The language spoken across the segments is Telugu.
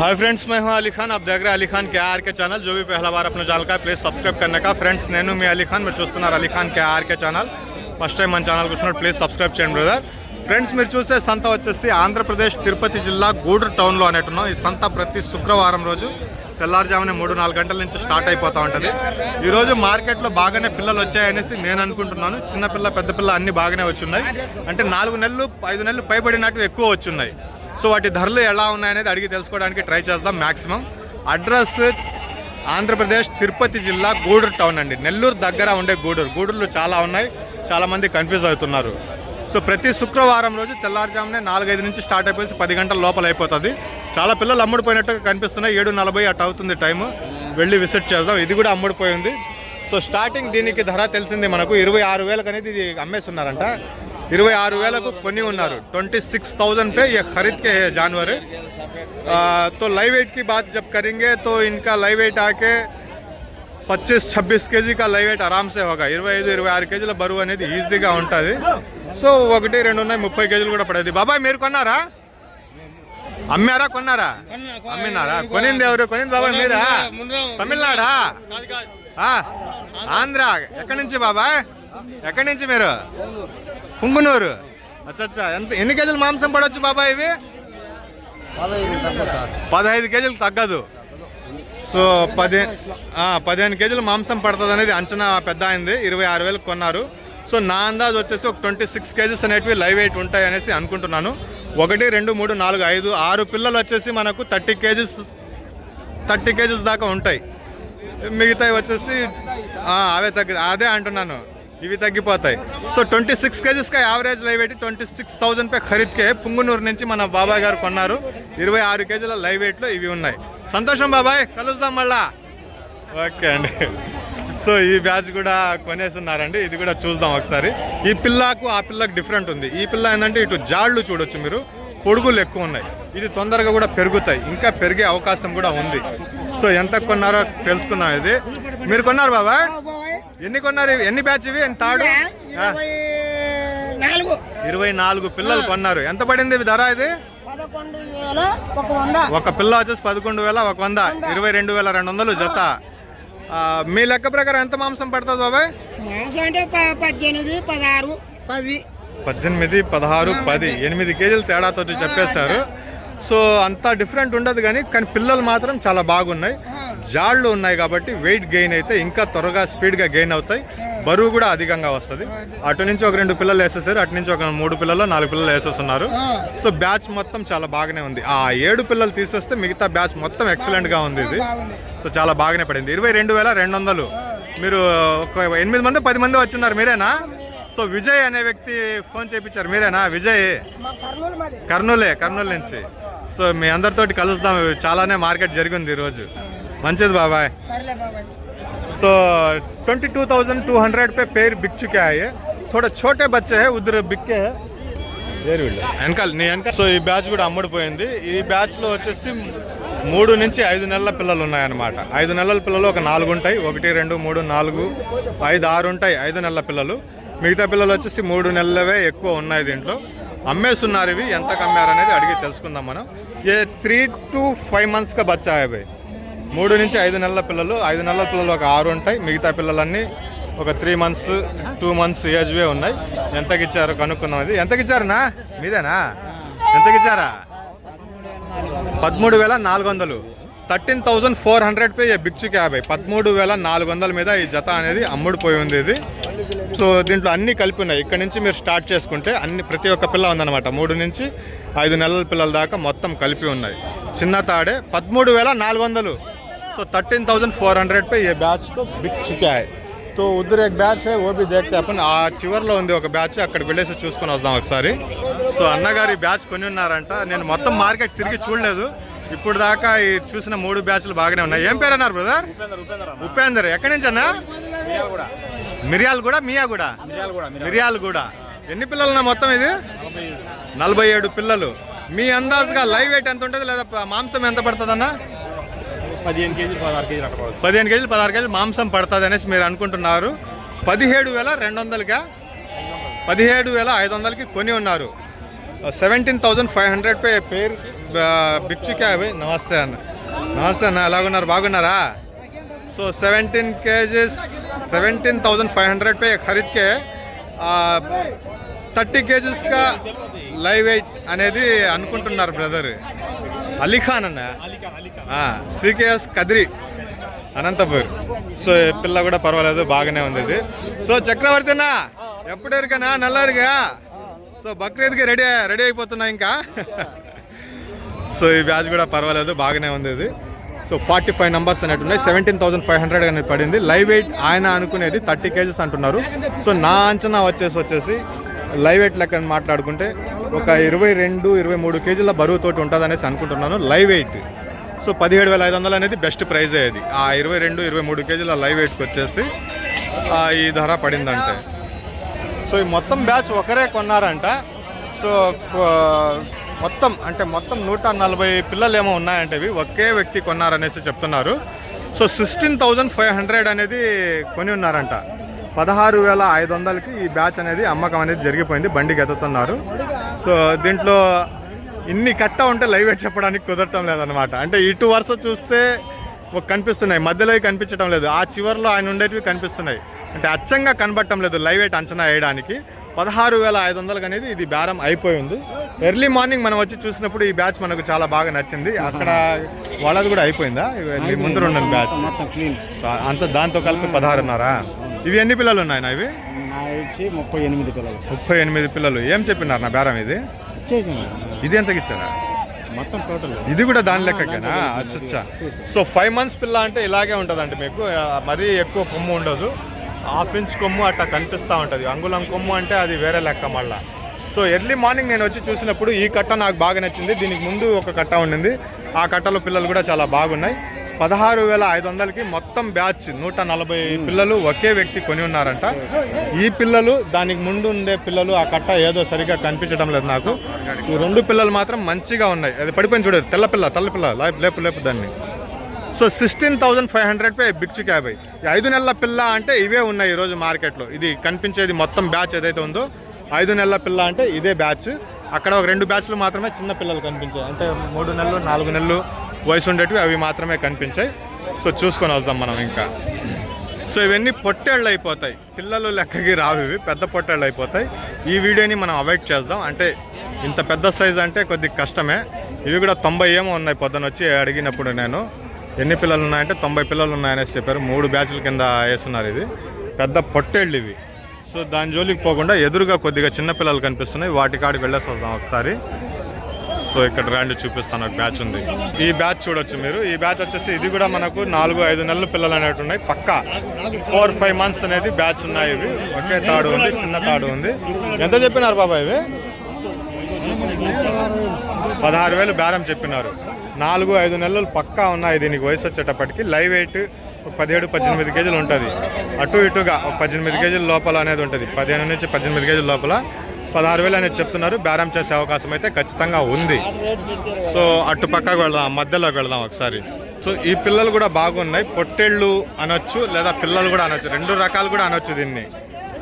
हाय फ्रेंड्स मैं हूं अली खान आप देख रहे हैं अली खान के आर के चैनल जो भी पहला बार अपना चैनल का प्लीज सब्सक्राइब करने का ఫ్రెండ్స్ నేను మీ అలీ ఖాన్ మీరు చూస్తున్నారు Ali Khan K RK channel first time మన ఛానల్ చూస్తున్నారు ప్లీజ్ సబ్స్క్రైబ్ చేయండి బ్రదర్ ఫ్రెండ్స్ మీరు చూసే సంత వచ్చేసి ఆంధ్రప్రదేశ్ తిరుపతి జిల్లా గూడూరు టౌన్లో అనేటున్నాం ఈ సంత ప్రతి శుక్రవారం రోజు తెల్లారుజామున మూడు నాలుగు గంటల నుంచి స్టార్ట్ అయిపోతూ ఉంటుంది ఈరోజు మార్కెట్లో బాగానే పిల్లలు వచ్చాయనేసి నేను అనుకుంటున్నాను చిన్న పిల్ల పెద్ద పిల్ల అన్ని బాగానే వచ్చున్నాయి అంటే నాలుగు నెలలు ఐదు నెలలు పైబడినట్టు ఎక్కువ వచ్చున్నాయి సో వాటి ధరలు ఎలా ఉన్నాయనేది అడిగి తెలుసుకోవడానికి ట్రై చేద్దాం మ్యాక్సిమం అడ్రస్ ఆంధ్రప్రదేశ్ తిరుపతి జిల్లా గూడూరు టౌన్ అండి. నెల్లూరు దగ్గర ఉండే గూడూరు. గూడూరులో చాలా ఉన్నాయి. చాలామంది కన్ఫ్యూజ్ అవుతున్నారు. సో ప్రతి శుక్రవారం రోజు తెల్లారుజామునే నాలుగైదు నుంచి స్టార్ట్ అయిపోయి పది గంటల లోపల అయిపోతుంది. చాలా పిల్లలు అమ్ముడిపోయినట్టుగా కనిపిస్తున్నాయి. ఏడు నలభై అటు అవుతుంది టైము. వెళ్ళి విజిట్ చేద్దాం. ఇది కూడా అమ్ముడిపోయింది సో స్టార్టింగ్ దీనికి ధర తెలిసింది మనకు. ఇరవై ఆరు వేలకు అనేది ఇది అమ్మేస్తున్నారంట. ఇరవై ఆరు వేలకు కొని ఉన్నారు. ట్వంటీ సిక్స్ थाउजेंड పే ఖరీద్ కే के है जानवर आ, तो लाइव वेट తో बात లైవ్ करेंगे ఆకే इनका लाइव वेट కేజీ కా లైవ్ వెయిట్ ఆరామ్సే ఒక ఇరవై ఐదు ఇరవై ఆరు కేజీల బరువు అనేది ఈజీగా ఉంటుంది. సో ఒకటి రెండు ఉన్నాయి ముప్పై కేజీలు కూడా పడేది. బాబాయ్ మీరు కొన్నారా? అమ్మారా కొన్నారా? అమ్మినారా? కొనింది ఎవరు? కొనింది బాబాయ్ మీరా? తమిళనాడా? ఆంధ్ర. ఎక్కడి నుంచి బాబాయ్? ఎక్కడి నుంచి మీరు? పుంగునూరు. అచ్చా అచ్చా ఎంత ఎన్ని కేజీలు మాంసం పడవచ్చు బాబాయ్ ఇవి? పదహైదు కేజీలు తగ్గదు. సో పది పదిహేను కేజీలు మాంసం పడుతుంది అనేది అంచనా పెద్ద అయింది. ఇరవై ఆరు వేలకు కొన్నారు. సో నా అందాజ్ వచ్చేసి ఒక ట్వంటీ సిక్స్ కేజీస్ అనేటివి లైవ్ వెయిట్ ఉంటాయి అనేసి అనుకుంటున్నాను. ఒకటి రెండు మూడు నాలుగు ఐదు ఆరు పిల్లలు వచ్చేసి మనకు థర్టీ కేజీస్ థర్టీ కేజీస్ దాకా ఉంటాయి. మిగతావి వచ్చేసి అవే తగ్గి అదే అంటున్నాను. ఇవి తగ్గిపోతాయి. So twenty six కేజీస్కి average live weight twenty six thousand pay ఖరీద్కే పుంగునూరు నుంచి మన బాబాయ్ గారు కొన్నారు. ఇరవై ఆరు కేజీల లైవ్ వెయిట్లో ఇవి ఉన్నాయి. సంతోషం బాబాయ్ కలుద్దాం మళ్ళా. ఓకే అండి. సో ఈ బ్యాచ్ కూడా కొనేస్తున్నారండి. ఇది కూడా చూద్దాం ఒకసారి. ఈ పిల్లకు ఆ పిల్లకు డిఫరెంట్ ఉంది. ఈ పిల్ల ఏంటంటే ఇటు జాళ్ళు చూడొచ్చు మీరు. పొడుగులు ఎక్కువ ఉన్నాయి. ఇది తొందరగా కూడా పెరుగుతాయి. ఇంకా పెరిగే అవకాశం కూడా ఉంది. సో ఎంత కొన్నారో తెలుసుకున్నాం ఇది. మీరు కొన్నారు బాబా? ఎన్ని కొన్నారు? ఎన్ని బ్యాచ్ ఇవి? ఎన్ని తాడు ఇరవై నాలుగు. పిల్లలు కొన్నారు. ఎంత పడింది ఇవి ధర ఇది? ఒక పిల్ల వచ్చేసి పదకొండు వేల ఒక వంద. ఇరవై రెండు వేల రెండు వందలు జత. మీ లెక్క ప్రకారం ఎంత మాంసం పడుతుంది బాబాయ్? మాంసం అంటే పద్దెనిమిది పదహారు పది. పద్దెనిమిది పదహారు పది ఎనిమిది కేజీలు తేడాతో చెప్పేశారు. సో అంత డిఫరెంట్ ఉండదు కానీ కానీ పిల్లలు మాత్రం చాలా బాగున్నాయి. జాళ్ళు ఉన్నాయి కాబట్టి వెయిట్ గెయిన్ అయితే ఇంకా త్వరగా స్పీడ్గా గెయిన్ అవుతాయి. బరువు కూడా అధికంగా వస్తుంది. అటు నుంచి ఒక రెండు పిల్లలు వేసేసారు అటు నుంచి ఒక మూడు పిల్లలు నాలుగు పిల్లలు వేసేస్తున్నారు. సో బ్యాచ్ మొత్తం చాలా బాగానే ఉంది. ఆ ఏడు పిల్లలు తీసేస్తే మిగతా బ్యాచ్ మొత్తం ఎక్సలెంట్గా ఉంది ఇది. సో చాలా బాగానే పడింది. ఇరవై రెండు వేల రెండు వందలు. మీరు ఒక ఎనిమిది మంది పది మంది వచ్చున్నారు మీరేనా? సో విజయ్ అనే వ్యక్తి ఫోన్ చేయించారు మీరేనా విజయ్ మా కర్నూలు మాది కర్నూలే కర్నూలు నుంచి సో మీ అందరితోటి కలుస్తాం చాలానే మార్కెట్ జరిగింది ఈరోజు మంచిది బాబాయ్ సర్లే బాబాయ్ so twenty two thousand two hundred पे पेड़ बिक चुके हैं ये थोड़े छोटे बच्चे हैं उधर बिके हैं వేరు వీళ్ళు వెనకాల నీ వెనకాల సో ఈ బ్యాచ్ కూడా అమ్ముడిపోయింది ఈ బ్యాచ్ లో వచ్చేసి మూడు నుంచి ఐదు నెలల పిల్లలు ఉన్నాయన్నమాట ఐదు నెలల పిల్లలు ఒక నాలుగు ఉంటాయి ఒకటి రెండు మూడు నాలుగు ఐదు ఆరు ఉంటాయి ఐదు నెలల పిల్లలు మిగతా పిల్లలు వచ్చేసి మూడు నెలలవే ఎక్కువ ఉన్నాయి దీంట్లో. అమ్మేస్తున్నారు ఇవి. ఎంతకు అమ్మారు అనేది అడిగి తెలుసుకుందాం మనం. ఏ త్రీ టు ఫైవ్ మంత్స్గా బచ్చా అవి. మూడు నుంచి ఐదు నెలల పిల్లలు. ఐదు నెలల పిల్లలు ఒక ఆరు ఉంటాయి. మిగతా పిల్లలన్నీ ఒక త్రీ మంత్స్ టూ మంత్స్ ఏజ్వే ఉన్నాయి. ఎంతకి ఇచ్చారు కనుక్కుందాం ఇది. ఎంతకి ఇచ్చారనా మీదేనా? ఎంతకి ఇచ్చారా పదమూడు వేల నాలుగు వందలు. Thirteen thousand four hundred pay బిక్చుకి యాభై పదమూడు వేల నాలుగు వందల మీద ఈ జత అనేది అమ్ముడిపోయి ఉంది ఇది సో దీంట్లో అన్ని కలిపి ఉన్నాయి ఇక్కడ నుంచి మీరు స్టార్ట్ చేసుకుంటే అన్ని ప్రతి ఒక్క పిల్ల ఉందన్నమాట మూడు నుంచి ఐదు నెలల పిల్లల దాకా మొత్తం కలిపి ఉన్నాయి చిన్న తాడే పదమూడు వేల నాలుగు వందలు so thirteen thousand four hundred पे ये बैच तो बिक चुका है तो उधर एक బ్యాచ్ है वो भी देखते अपन ఆ చివర్లో ఉంది ఒక బ్యాచ్ అక్కడికి వెళ్ళేసి చూసుకొని వద్దాం ఒకసారి సో అన్నగారు ఈ బ్యాచ్ కొని ఉన్నారంట నేను మొత్తం మార్కెట్ తిరిగి చూడలేదు ఇప్పుడు దాకా ఈ చూసిన మూడు బ్యాచ్లు బాగానే ఉన్నాయి. ఏం పేరు అన్నారు బ్రదర్? ఉపేందర్ ఎక్కడి నుంచి అన్నా? మిరియాలు కూడా మియా కూడా మిరియాలు కూడా ఎన్ని పిల్లలు మొత్తం ఇది? నలభై ఏడు పిల్లలు. మీ అందాజుగా లైవ్ వెయిట్ ఎంత ఉంటుంది లేదా మాంసం ఎంత పడుతుంది అన్న పదిహేను కేజీలు పదహారు కేజీలు పదిహేను కేజీలు పదహారు కేజీలు మాంసం పడుతుంది అనేసి మీరు అనుకుంటున్నారు. పదిహేడు వేల రెండు వందలుగా? పదిహేడు వేల ఐదు వందలకి కొని ఉన్నారు. సెవెంటీన్ థౌజండ్ ఫైవ్ హండ్రెడ్ పే పేరు బిక్చు క్యాబ్ నమస్తే అన్న. నమస్తే అన్న ఎలాగున్నారు? బాగున్నారా? So seventeen kgs seventeen thousand five hundred pay ఖరీద్కే థర్టీ కేజీస్గా లైవ్ వెయిట్ అనేది అనుకుంటున్నారు బ్రదర్. అలీఖాన్ అన్న. సికేఎస్ కదిరి అనంతపూర్. సో పిల్ల కూడా పర్వాలేదు బాగానే ఉంది సో చక్రవర్తి అన్న ఎప్పుడు ఎరుకనా? నల్లా సో బక్రీద్కి రెడీ రెడీ అయిపోతున్నా ఇంకా. సో ఈ బ్యాచ్ కూడా పర్వాలేదు బాగానే ఉంది ఇది. సో ఫార్టీ ఫైవ్ నెంబర్స్ అనేవి ఉన్నాయి. సెవెంటీన్ థౌసండ్ ఫైవ్ హండ్రెడ్ అనేది పడింది. లైవ్ వెయిట్ ఆయన అనుకునేది థర్టీ కేజీస్ అంటున్నారు. సో నా అంచనా వచ్చేసి వచ్చేసి లైవ్ వెయిట్ లెక్క మాట్లాడుకుంటే ఒక ఇరవై రెండు ఇరవై మూడు కేజీల బరువుతోటి ఉంటుంది అనేసి అనుకుంటున్నాను. Live weight. సో పదిహేడు వేల ఐదు వందలు అనేది బెస్ట్ ప్రైజ్ అయ్యేది ఆ ఇరవై రెండు ఇరవై మూడు కేజీల లైవ్ వెయిట్కి వచ్చేసి ఈ ధర పడిందంటే. సో ఈ మొత్తం బ్యాచ్ ఒకరే కొన్నారంట. సో కొ- మొత్తం అంటే మొత్తం నూట నలభై పిల్లలు ఏమో ఉన్నాయంటే ఇవి. ఒకే వ్యక్తి కొన్నారనేసి చెప్తున్నారు. So sixteen thousand five hundred అనేది కొని ఉన్నారంట. పదహారు వేల ఐదు వందలకి ఈ బ్యాచ్ అనేది అమ్మకం అనేది జరిగిపోయింది. బండికి ఎత్తుతున్నారు సో దీంట్లో ఇన్ని కట్ట ఉంటే లైవ్ చెప్పడానికి కుదరటం లేదనమాట అంటే ఇటు వరుస చూస్తే ఒక కనిపిస్తున్నాయి. మధ్యలో కనిపించడం లేదు. ఆ చివర్లో ఆయన ఉండేటివి కనిపిస్తున్నాయి. అంటే అచ్చంగా కనబడటం లేదు లైవ్ వెయిట్ అంచనా వేయడానికి. పదహారు వేల ఐదు వందలకు అనేది ఇది బేరం అయిపోయింది ఎర్లీ మార్నింగ్ మనం వచ్చి చూసినప్పుడు ఈ బ్యాచ్ మనకు చాలా బాగా నచ్చింది. అక్కడ వాళ్ళది కూడా అయిపోయిందా? ఇవి ముందు ఉన్న బ్యాచ్ అంత దాంతో కలిపి పదహారున్నారా. ఇవి ఎన్ని పిల్లలు ఉన్నాయి ఇవి ముప్పై ఎనిమిది పిల్లలు. ముప్పై ఎనిమిది పిల్లలు. ఏం చెప్పినారు నా బేరం ఇది? ఇది ఎంతకి ఇచ్చారా? మొత్తం టోటల్ ఇది కూడా దాని లెక్కకేనా అచ్చచ్చా. సో ఫైవ్ మంత్స్ పిల్ల అంటే ఇలాగే ఉంటుందండి మీకు. మరీ ఎక్కువ కొమ్ము ఉండదు. హాఫ్ ఇంచ్ కొమ్ము అట్లా కనిపిస్తూ ఉంటుంది. అంగుళం కొమ్ము అంటే అది వేరే లెక్క మళ్ళా. సో ఎర్లీ మార్నింగ్ నేను వచ్చి చూసినప్పుడు ఈ కట్ట నాకు బాగా నచ్చింది. దీనికి ముందు ఒక కట్ట ఉండింది. ఆ కట్టలో పిల్లలు కూడా చాలా బాగున్నాయి. పదహారు వేల ఐదు వందలకి మొత్తం బ్యాచ్ నూట నలభై పిల్లలు ఒకే వ్యక్తి కొని ఉన్నారంట. ఈ పిల్లలు దానికి ముందు ఉండే పిల్లలు ఆ కట్ట ఏదో సరిగా కనిపించడం లేదు నాకు. ఈ రెండు పిల్లలు మాత్రం మంచిగా ఉన్నాయి. అది పడిపోయిన చూడదు తెల్ల పిల్ల తెల్ల పిల్ల. లేపు లేపు దాన్ని. So sixteen thousand five hundred pay బిక్చు క్యాబ్ ఐదు నెలల పిల్ల అంటే ఇవే ఉన్నాయి ఈరోజు మార్కెట్లో. ఇది కనిపించేది మొత్తం బ్యాచ్ ఏదైతే ఉందో ఐదు నెలల పిల్ల అంటే ఇదే బ్యాచ్. అక్కడ ఒక రెండు బ్యాచ్లు మాత్రమే చిన్న పిల్లలు కనిపించాయి. అంటే మూడు నెలలు నాలుగు నెలలు వయసు ఉండేటివి అవి మాత్రమే కనిపించాయి. సో చూసుకొని వద్దాం మనం ఇంకా. సో ఇవన్నీ పొట్టేళ్ళు అయిపోతాయి. పిల్లలు లెక్కకి రావు ఇవి. పెద్ద పొట్టేళ్ళు అయిపోతాయి. ఈ వీడియోని మనం అవాయిడ్ చేద్దాం. అంటే ఇంత పెద్ద సైజ్ అంటే కొద్దిగా కష్టమే. ఇవి కూడా తొంభై ఏమో ఉన్నాయి. పొద్దున వచ్చి అడిగినప్పుడు నేను. ఎన్ని పిల్లలు ఉన్నాయంటే తొంభై పిల్లలు ఉన్నాయనేసి చెప్పారు. మూడు బ్యాచ్ల కింద వేస్తున్నారు ఇది. పెద్ద పొట్టేళ్ళు ఇవి. సో దాని జోలికి పోకుండా ఎదురుగా కొద్దిగా చిన్న పిల్లలు కనిపిస్తున్నాయి. వాటి కాడికి వెళ్ళేసి ఒకసారి. సో ఇక్కడ ర్యాండ్ చూపిస్తాను ఒక బ్యాచ్ ఉంది. ఈ బ్యాచ్ చూడొచ్చు మీరు. ఈ బ్యాచ్ వచ్చేసి ఇది కూడా మనకు నాలుగు ఐదు నెలల పిల్లలు అనేవి ఉన్నాయి. పక్క ఫోర్ ఫైవ్ మంత్స్ అనేది బ్యాచ్ ఉన్నాయి ఇవి. ఒకే తాడు ఉంది చిన్న తాడు ఉంది. ఎంత చెప్పినారు బాబా ఇవి? పదహారు వేలు బేరం చెప్పినారు. నాలుగు ఐదు నెలలు పక్కా ఉన్నాయి దీనికి వయసు వచ్చేటప్పటికి. లైవ్ వెయిట్ ఒక పదిహేడు పద్దెనిమిది కేజీలు ఉంటుంది. అటు ఇటుగా ఒక పద్దెనిమిది కేజీల లోపల అనేది ఉంటుంది. పదిహేను నుంచి పద్దెనిమిది కేజీల లోపల. పదహారు వేలు అనేది చెప్తున్నారు. బేరం చేసే అవకాశం అయితే ఖచ్చితంగా ఉంది. సో అటు పక్కకు వెళ్దాం మధ్యలోకి వెళ్దాం ఒకసారి. సో ఈ పిల్లలు కూడా బాగున్నాయి. పొట్టేళ్ళు అనొచ్చు లేదా పిల్లలు కూడా అనొచ్చు. రెండు రకాలు కూడా అనొచ్చు దీన్ని.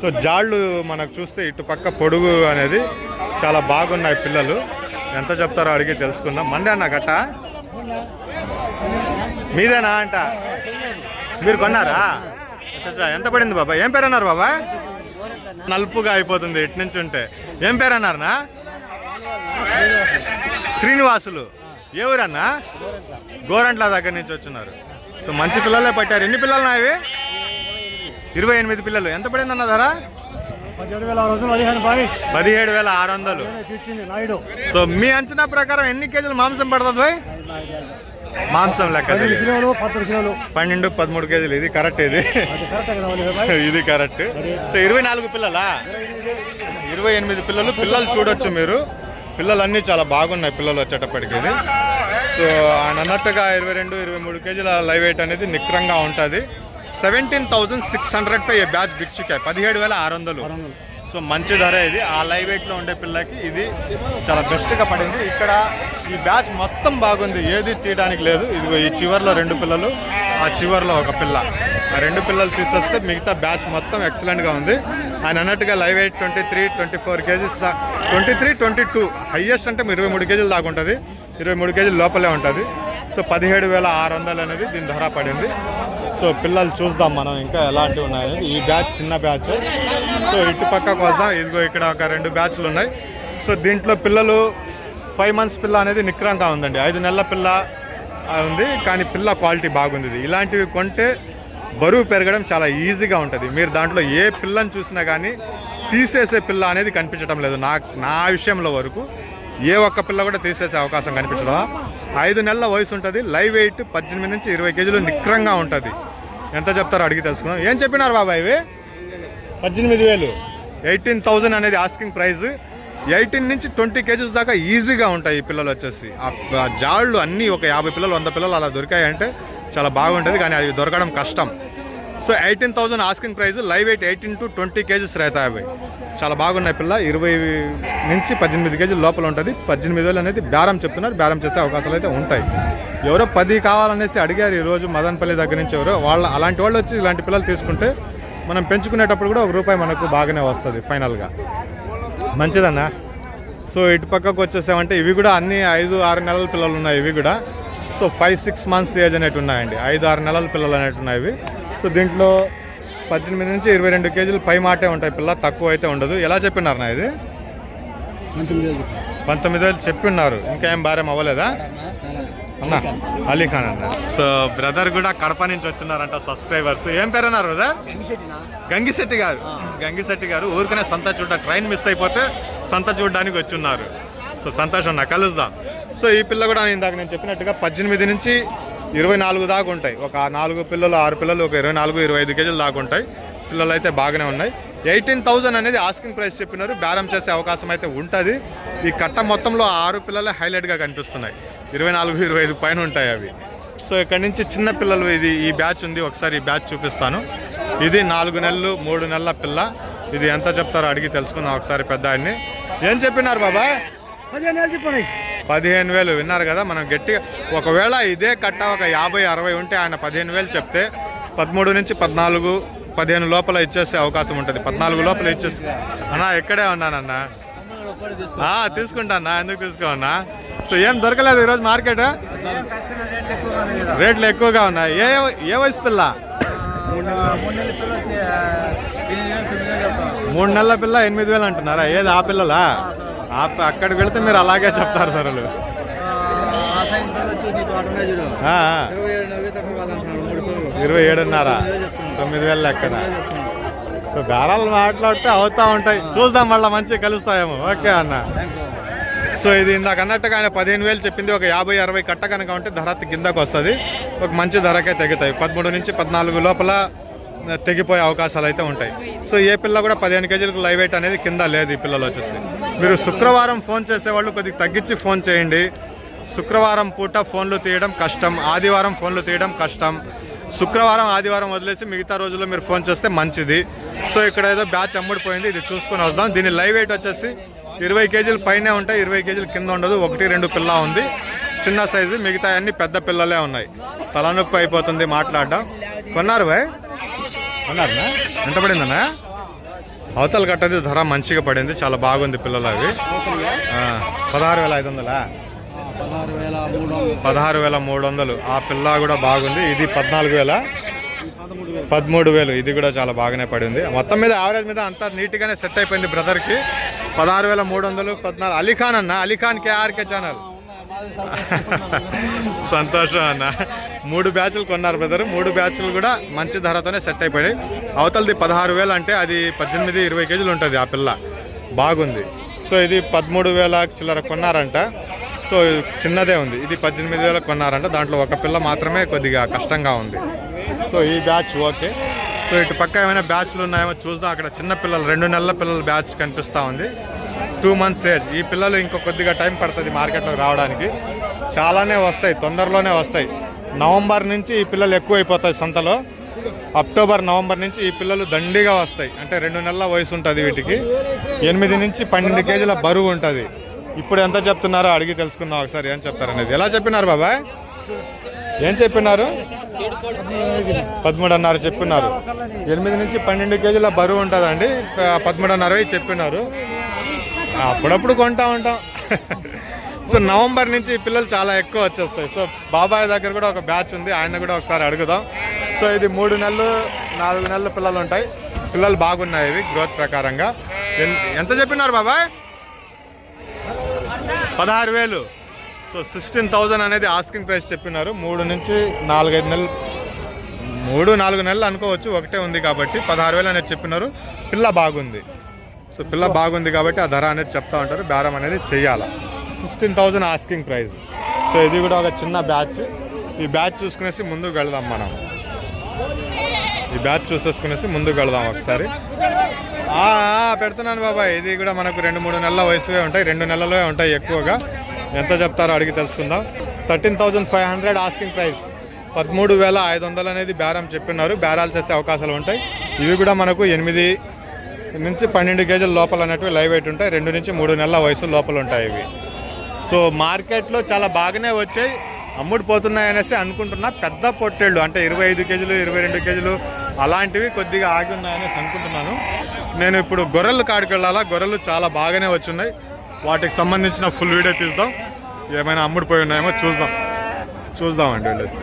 సో జాళ్ళు మనకు చూస్తే ఇటు పక్క పొడుగు అనేది చాలా బాగున్నాయి పిల్లలు. ఎంత చెప్తారో అడిగి తెలుసుకుందాం. మండే అన్న గట్ట? మీదేనా అంట? మీరు కొన్నారా? ఎంత పడింది బాబా? ఏం పేరు అన్నారు బాబా? నలుపుగా అయిపోతుంది ఇటు నుంచి ఉంటే. ఏం పేరు అన్నారనా శ్రీనివాసులు. ఏ ఊరన్నా? గోరంట్ల దగ్గర నుంచి వచ్చినారు. సో మంచి పిల్లలే పట్టారు. ఎన్ని పిల్లలు నావి ఇరవై ఎనిమిది పిల్లలు. ఎంత పడింది అన్న ధర పదిహేడు వేల ఆరు వందలు. సో మీ అంచనా ప్రకారం ఎన్ని కేజీలు మాంసం పడుతుంది? మాంసం లెక్క పన్నెండు తెలియదు. కిలోలు పద్దెనిమిది కిలోలు. పన్నెండు పదమూడు కేజీలు. ఇది కరెక్ట్ ఇది. ఇది కరెక్ట్. సో ఇరవై నాలుగు పిల్లలా? ఇరవై ఎనిమిది. పిల్లలు. పిల్లలు చూడొచ్చు మీరు. పిల్లలు అన్నీ చాలా బాగున్నాయి పిల్లలు వచ్చేటప్పటికి ఇది. సో ఆయన అన్నట్టుగా ఇరవై రెండు ఇరవై మూడు కేజీల లైవ్ వెయిట్ అనేది నిక్రంగా ఉంటుంది. సెవెంటీన్ థౌజండ్ సిక్స్ హండ్రెడ్ పై బ్యాచ్ బిక్చికాయ పదిహేడు వేల ఆరు వందలు. సో మంచి ధర ఇది. ఆ లైవ్ వెయిట్లో ఉండే పిల్లకి ఇది చాలా బెస్ట్గా పడింది. ఇక్కడ ఈ బ్యాచ్ మొత్తం బాగుంది. ఏది తీయడానికి లేదు. ఇదిగో ఈ చివర్లో రెండు పిల్లలు ఆ చివర్లో ఒక పిల్ల. ఆ రెండు పిల్లలు తీసేస్తే మిగతా బ్యాచ్ మొత్తం ఎక్సలెంట్గా ఉంది. ఆయన అన్నట్టుగా live eight twenty three twenty four kgs దా twenty three twenty two highest అంటే ఇరవై మూడు కేజీలు దాకా ఉంటుంది. ఇరవై మూడు కేజీలు లోపలే ఉంటుంది. సో పదిహేడు వేల ఆరు వందలు అనేది దీని ధర పడింది. సో పిల్లలు చూద్దాం మనం ఇంకా ఎలాంటివి ఉన్నాయని ఈ బ్యాచ్ చిన్న బ్యాచ్. సో ఇటు పక్కకు వద్దాం ఇదిగో ఇక్కడ ఒక రెండు బ్యాచ్లు ఉన్నాయి. సో దీంట్లో పిల్లలు ఫైవ్ మంత్స్ పిల్ల అనేది నిక్రంగా ఉందండి. ఐదు నెలల పిల్ల ఉంది కానీ పిల్ల క్వాలిటీ బాగుంది. ఇది. ఇలాంటివి కొంటే బరువు పెరగడం చాలా ఈజీగా ఉంటుంది. మీరు దాంట్లో ఏ పిల్లని చూసినా కానీ తీసేసే పిల్ల అనేది కనిపించడం లేదు. నా నా విషయంలో వరకు ఏ ఒక్క పిల్ల కూడా తీసేసే అవకాశం కనిపించడం ఐదు నెలల వయసు ఉంటుంది లైవ్ వెయిట్ పద్దెనిమిది నుంచి ఇరవై కేజీలు నిక్రంగా ఉంటుంది. ఎంత చెప్తారో అడిగి తెలుసుకుందాం. ఏం చెప్పినారు బాబాయ్ ఇవి? పద్దెనిమిది వేలు. ఎయిటీన్ థౌజండ్ అనేది ఆస్కింగ్ ప్రైస్ ఎయిటీన్ నుంచి ట్వంటీ కేజీస్ దాకా ఈజీగా ఉంటాయి ఈ పిల్లలు వచ్చేసి. ఆ జాళ్ళు అన్నీ ఒక యాభై పిల్లలు వంద పిల్లలు అలా దొరికాయంటే చాలా బాగుంటుంది కానీ అది దొరకడం కష్టం. So eighteen thousand asking price live eight eighteen to twenty kgs raita అవి. చాలా బాగున్నాయి పిల్ల. ఇరవై నుంచి పద్దెనిమిది కేజీల లోపల ఉంటుంది. పద్దెనిమిది వేలు అనేది బేరం చెప్తున్నారు. బేరం చేసే అవకాశాలు అయితే ఉంటాయి. ఎవరో పది కావాలనేసి అడిగారు ఈరోజు మదనపల్లి దగ్గర నుంచి ఎవరో. వాళ్ళ అలాంటి వాళ్ళు వచ్చి ఇలాంటి పిల్లలు తీసుకుంటే మనం పెంచుకునేటప్పుడు కూడా ఒక రూపాయి మనకు బాగానే వస్తుంది ఫైనల్గా. మంచిదన్నా? సో ఇటు పక్కకు వచ్చేసామంటే ఇవి కూడా అన్ని ఐదు ఆరు నెలల పిల్లలు ఉన్నాయి ఇవి కూడా. So five six months age అనేవి ఉన్నాయండి. ఐదు ఆరు నెలల పిల్లలు అనేవి ఉన్నాయి ఇవి. సో దీంట్లో పద్దెనిమిది నుంచి ఇరవై రెండు కేజీలు పై మాటే ఉంటాయి పిల్ల తక్కువ అయితే ఉండదు. ఎలా చెప్పినారు నా ఇది? పంతొమ్మిది వేలు చెప్పిన్నారు. ఇంకా ఏం భారం అవ్వలేదా? అన్న అలీ ఖాన్ అన్న. సో బ్రదర్ కూడా కడప నుంచి వచ్చినారంట సబ్స్క్రైబర్స్. ఏం పేరు అన్నారు బ్రదర్ గంగిశెట్టి గారు. గంగిశెట్టి గారు ఊరికనే సంత చూడ ట్రైన్ మిస్ అయిపోతే సంత చూడడానికి వచ్చి ఉన్నారు సో సంతోషం నా కలుద్దాం. సో ఈ పిల్ల కూడా ఇందాక నేను చెప్పినట్టుగా పద్దెనిమిది నుంచి ఇరవై నాలుగు దాకా ఉంటాయి. ఒక నాలుగు పిల్లలు ఆరు పిల్లలు ఒక ఇరవై నాలుగు ఇరవై ఐదు కేజీలు దాకా ఉంటాయి. పిల్లలు అయితే బాగానే ఉన్నాయి. ఎయిటీన్ థౌజండ్ అనేది ఆస్కింగ్ ప్రైస్ చెప్పినారు. బేరం చేసే అవకాశం అయితే ఉంటుంది. ఈ కట్ట మొత్తంలో ఆరు పిల్లలే హైలైట్గా కనిపిస్తున్నాయి. ఇరవై నాలుగు ఇరవై ఐదు పైన ఉంటాయి అవి. సో ఇక్కడ నుంచి చిన్న పిల్లలు ఇది ఈ బ్యాచ్ ఉంది ఒకసారి ఈ బ్యాచ్ చూపిస్తాను. ఇది నాలుగు నెలలు మూడు నెలల పిల్ల. ఇది ఎంత చెప్తారో అడిగి తెలుసుకుందాం ఒకసారి పెద్ద ఆయన్ని. ఏం చెప్పినారు బాబా? పదిహేను వేలు చెప్పండి. పదిహేను వేలు విన్నారు కదా? మనం గట్టిగా ఒకవేళ ఇదే కట్ట ఒక యాభై అరవై ఉంటే ఆయన పదిహేను వేలు చెప్తే పదమూడు నుంచి పద్నాలుగు పదిహేను లోపల ఇచ్చేసే అవకాశం ఉంటుంది. పద్నాలుగు లోపల ఇచ్చేసి అన్నా ఇక్కడే ఉన్నానన్నా. తీసుకుంటానా ఎందుకు తీసుకోమన్నా సో ఏం దొరకలేదు ఈరోజు మార్కెట్? రేట్లు ఎక్కువగా ఉన్నాయి. ఏ ఏ వయసు పిల్ల? మూడు నెలల పిల్ల ఎనిమిది వేలు అంటున్నారా? ఏది ఆ పిల్లలా? ఆ అక్కడికి వెళితే మీరు అలాగే చెప్తారు ధరలు ఇరవై ఏడున్నారా. తొమ్మిది వేలు లెక్కన. సో బేరాలు మాట్లాడితే అవుతా ఉంటాయి. చూద్దాం మళ్ళీ మంచిగా కలుస్తాయేమో. ఓకే అన్న. సో ఇది ఇందాక అన్నట్టుగా ఆయన పదిహేను వేలు చెప్పింది ఒక యాభై అరవై కట్ట కనుక ఉంటే ధర కిందకు వస్తుంది. ఒక మంచి ధరకే తెగుతాయి. పదమూడు నుంచి పద్నాలుగు లోపల తెగిపోయే అవకాశాలు అయితే ఉంటాయి. సో ఏ పిల్ల కూడా పదిహేను కేజీలకు లైవ్ వెయిట్ అనేది కింద లేదు ఈ పిల్లలు వచ్చేసి. మీరు శుక్రవారం ఫోన్ చేసేవాళ్ళు కొద్దిగా తగ్గించి ఫోన్ చేయండి. శుక్రవారం పూట ఫోన్లు తీయడం కష్టం. ఆదివారం ఫోన్లు తీయడం కష్టం. శుక్రవారం ఆదివారం వదిలేసి మిగతా రోజుల్లో మీరు ఫోన్ చేస్తే మంచిది. సో ఇక్కడ ఏదో బ్యాచ్ అమ్ముడిపోయింది. ఇది చూసుకొని వస్తాం దీని లైవ్ వెయిట్ వచ్చేసి ఇరవై కేజీలు పైనే ఉంటాయి ఇరవై కేజీలు కింద ఉండదు. ఒకటి రెండు పిల్ల ఉంది. చిన్న సైజు మిగతా అన్ని పెద్ద పిల్లలే ఉన్నాయి. తలనొప్పి అయిపోతుంది మాట్లాడడం. కొన్నారు భయ్ కొన్నారనా ఎంత పడిందన్నా అవతల కట్టది ధర మంచిగా పడింది. చాలా బాగుంది పిల్లలు అవి. పదహారు వేల ఐదు వందలా? పదహారు వేల మూడు వందలు. ఆ పిల్ల కూడా బాగుంది. ఇది పద్నాలుగు వేల? పదమూడు వేలు. పదమూడు వేలు ఇది కూడా చాలా బాగానే పడింది. మొత్తం మీద యావరేజ్ మీద అంతా నీట్గానే సెట్ అయిపోయింది బ్రదర్కి పదహారు వేల మూడు వందలు పద్నాలుగు అలీఖాన్ అన్న అలీఖాన్ కేఆర్కే ఛానల్ సంతోషం అన్న. మూడు బ్యాచ్లు కొన్నారు బ్రదర్ మూడు బ్యాచ్లు కూడా మంచి ధరతోనే సెట్ అయిపోయాయి అవతలది పదహారు వేలు అంటే అది పద్దెనిమిది ఇరవై కేజీలు ఉంటుంది ఆ పిల్ల. బాగుంది. సో ఇది పదమూడు వేల చిల్లర కొన్నారంట. సో చిన్నదే ఉంది. ఇది పద్దెనిమిది వేలకు కొన్నారంట. దాంట్లో ఒక పిల్ల మాత్రమే కొద్దిగా కష్టంగా ఉంది. సో ఈ బ్యాచ్ ఓకే. సో ఇటు పక్క ఏమైనా బ్యాచ్లు ఉన్నాయేమో చూద్దాం. అక్కడ చిన్న పిల్లలు రెండు నెలల పిల్లల బ్యాచ్ కనిపిస్తూ ఉంది. టూ మంత్స్ ఏజ్ ఈ పిల్లలు ఇంకో కొద్దిగా టైం పడుతుంది మార్కెట్లోకి రావడానికి. చాలానే వస్తాయి తొందరలోనే వస్తాయి. నవంబర్ నుంచి ఈ పిల్లలు ఎక్కువ అయిపోతాయి సంతలో. అక్టోబర్ నవంబర్ నుంచి ఈ పిల్లలు దండిగా వస్తాయి. అంటే రెండు నెలల వయసు ఉంటుంది వీటికి. ఎనిమిది నుంచి పన్నెండు కేజీల బరువు ఉంటుంది. ఇప్పుడు ఎంత చెప్తున్నారో అడిగి తెలుసుకుందాం ఒకసారి ఏం చెప్తారనేది. ఎలా చెప్పినారు బాబాయ్? ఏం చెప్పినారు? పదమూడున్నర చెప్పినారు. ఎనిమిది నుంచి పన్నెండు కేజీల బరువు ఉంటుందండి. పదమూడున్నర చెప్పినారు. అప్పుడప్పుడు కొంటా ఉంటాం. సో నవంబర్ నుంచి పిల్లలు చాలా ఎక్కువ వచ్చేస్తాయి. సో బాబాయ్ దగ్గర కూడా ఒక బ్యాచ్ ఉంది. ఆయన కూడా ఒకసారి అడుగుదాం. సో ఇది మూడు నెలలు నాలుగు నెలలు పిల్లలు ఉంటాయి. పిల్లలు బాగున్నాయి ఇవి గ్రోత్ ప్రకారంగా. ఎంత చెప్పినారు బాబాయ్? పదహారు వేలు. సో సిక్స్టీన్ థౌజండ్ అనేది ఆస్కింగ్ ప్రైస్ చెప్పినారు. మూడు నుంచి నాలుగైదు నెలలు మూడు నాలుగు నెలలు అనుకోవచ్చు. ఒకటే ఉంది కాబట్టి పదహారు వేలు అనేది చెప్పినారు. పిల్ల బాగుంది. సో పిల్ల బాగుంది కాబట్టి ఆ ధర అనేది చెప్తా ఉంటారు. బేరం అనేది చేయాలి sixteen thousand asking price so ఇది కూడా ఒక చిన్న బ్యాచ్ ఈ బ్యాచ్ చూసుకునేసి ముందుకు వెళదాం మనం. ఈ బ్యాచ్ చూసేసుకునేసి ముందుకు వెళదాం ఒకసారి. పెడుతున్నాను బాబాయ్. ఇది కూడా మనకు రెండు మూడు నెలల వయసువే ఉంటాయి. రెండు నెలలే ఉంటాయి ఎక్కువగా. ఎంత చెప్తారో అడిగి తెలుసుకుందాం. Thirteen thousand five hundred asking price పదమూడు వేల ఐదు వందలు అనేది బేరం చెప్పినారు. బేరాలు చేసే అవకాశాలు ఉంటాయి. ఇవి కూడా మనకు ఎనిమిది నుంచి పన్నెండు కేజీల లోపల అనేటివి లైవ్ వెయిట్ ఉంటాయి. రెండు నుంచి మూడు నెలల వయసు లోపల ఉంటాయి ఇవి. సో మార్కెట్లో చాలా బాగానే వచ్చాయి. అమ్ముడు పోతున్నాయి అనేసి అనుకుంటున్నా. పెద్ద పొట్టేళ్ళు అంటే ఇరవై ఐదు కేజీలు ఇరవై రెండు కేజీలు అలాంటివి కొద్దిగా ఆగి ఉన్నాయనేసి అనుకుంటున్నాను. నేను ఇప్పుడు గొర్రెలు కాడికి వెళ్ళాలా? గొర్రెలు చాలా బాగానే వచ్చున్నాయి. వాటికి సంబంధించిన ఫుల్ వీడియో తీద్దాం. ఏమైనా అమ్ముడిపోయి ఉన్నాయేమో చూద్దాం. చూద్దామండి వెళ్ళేసి.